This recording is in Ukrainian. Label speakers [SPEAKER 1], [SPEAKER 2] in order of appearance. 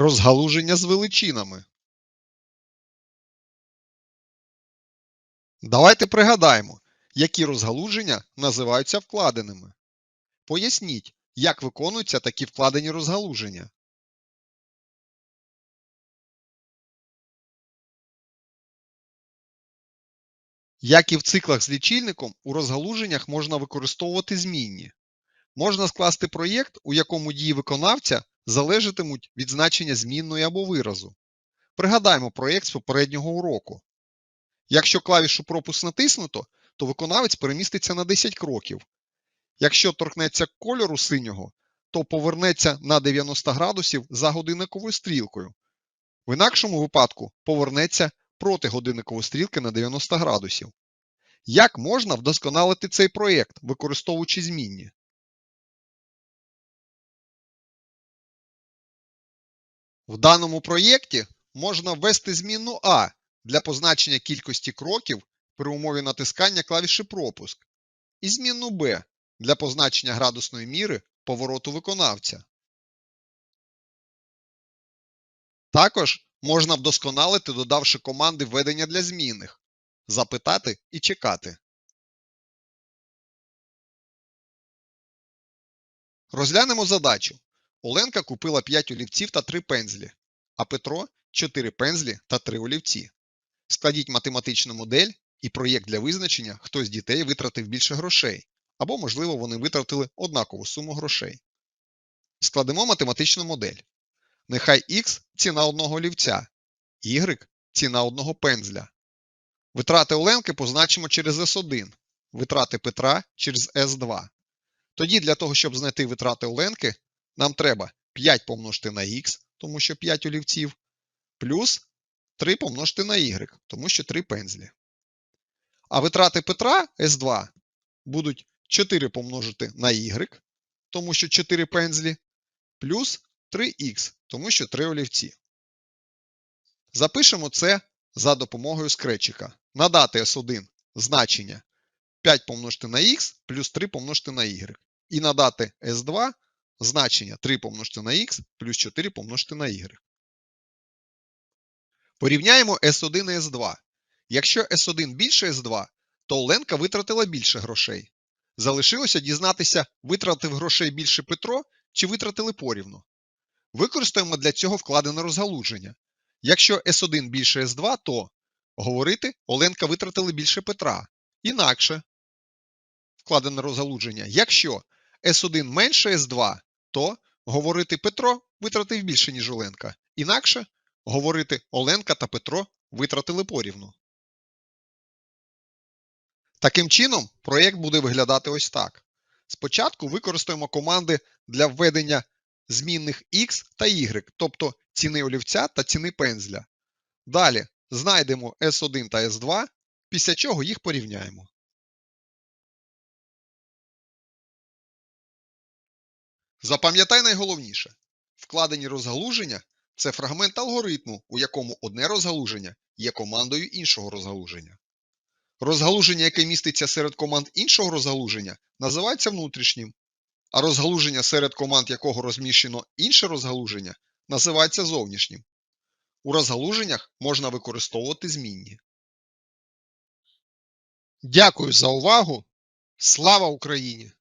[SPEAKER 1] Розгалуження з величинами. Давайте пригадаємо, які розгалуження називаються вкладеними. Поясніть, як виконуються такі вкладені розгалуження. Як і в циклах з лічильником, у розгалуженнях можна використовувати змінні. Можна скласти проєкт, у якому дії виконавця залежатимуть від значення змінної або виразу. Пригадаємо проєкт з попереднього уроку. Якщо клавішу пропуск натиснуто, то виконавець переміститься на 10 кроків. Якщо торкнеться кольору синього, то повернеться на 90 градусів за годинниковою стрілкою. В інакшому випадку повернеться проти годинникової стрілки на 90 градусів. Як можна вдосконалити цей проєкт, використовуючи змінні? В даному проєкті можна ввести змінну А для позначення кількості кроків при умові натискання клавіші пропуск і змінну Б для позначення градусної міри повороту виконавця. Також можна вдосконалити, додавши команди введення для змінних, запитати і чекати. Розглянемо задачу. Оленка купила 5 олівців та 3 пензлі, а Петро 4 пензлі та 3 олівці. Складіть математичну модель і проєкт для визначення, хто з дітей витратив більше грошей, або, можливо, вони витратили однакову суму грошей. Складемо математичну модель. Нехай Х ціна одного олівця, Y ціна одного пензля. Витрати Оленки позначимо через S1, витрати Петра через S2. Тоді для того, щоб знайти витрати Оленки, нам треба 5 помножити на х, тому що 5 олівців, плюс 3 помножити на y, тому що 3 пензлі. А витрати Петра S2 будуть 4 помножити на y, тому що 4 пензлі, плюс 3х, тому що 3 олівці. Запишемо це за допомогою скретчика. Надати S1 значення 5 помножити на х плюс 3 помножити на y. І надати S2 значення 3 помножити на х плюс 4 помножити на y. Порівняємо S1 і S2. Якщо S1 більше S2, то Оленка витратила більше грошей. Залишилося дізнатися, витратив грошей більше Петро чи витратили порівну. Використаємо для цього вкладене розгалуження. Якщо S1 більше S2, то говорити Оленка витратили більше Петра. Інакше вкладене розгалуження. Якщо S1 менше S2, то говорити Петро витратив більше, ніж Оленка. Інакше говорити Оленка та Петро витратили порівну. Таким чином, проєкт буде виглядати ось так. Спочатку використаємо команди для введення змінних X та Y, тобто ціни олівця та ціни пензля. Далі знайдемо S1 та S2, після чого їх порівняємо. Запам'ятай найголовніше. Вкладені розгалуження це фрагмент алгоритму, у якому одне розгалуження є командою іншого розгалуження. Розгалуження, яке міститься серед команд іншого розгалуження, називається внутрішнім, а розгалуження серед команд якого розміщено інше розгалуження, називається зовнішнім. У розгалуженнях можна використовувати змінні. Дякую за увагу! Слава Україні!